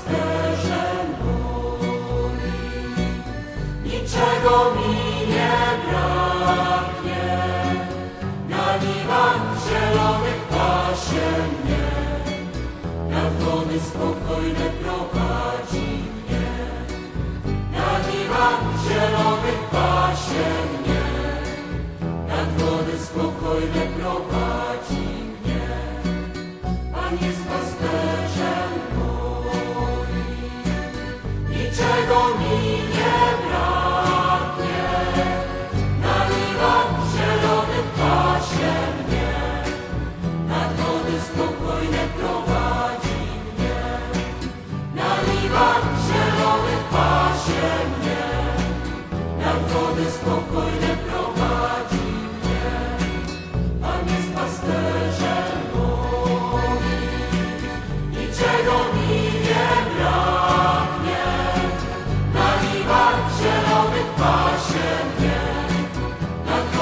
pasterzem moim, niczego mi nie braknie. Na niwach zielonych pasie mnie, na wody spokojne prowadzi mnie. Na niwach zielonych pasie mnie, na wody spokojne prowadzi mnie. Panie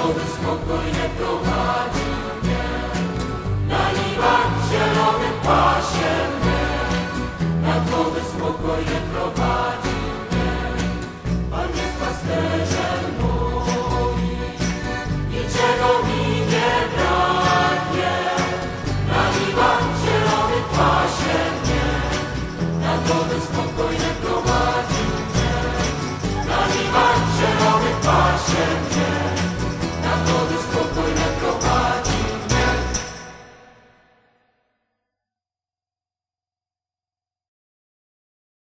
Spokojnie prowadzi mnie. Na niwach zielonym pasie. Na wody spokojnie prowadzi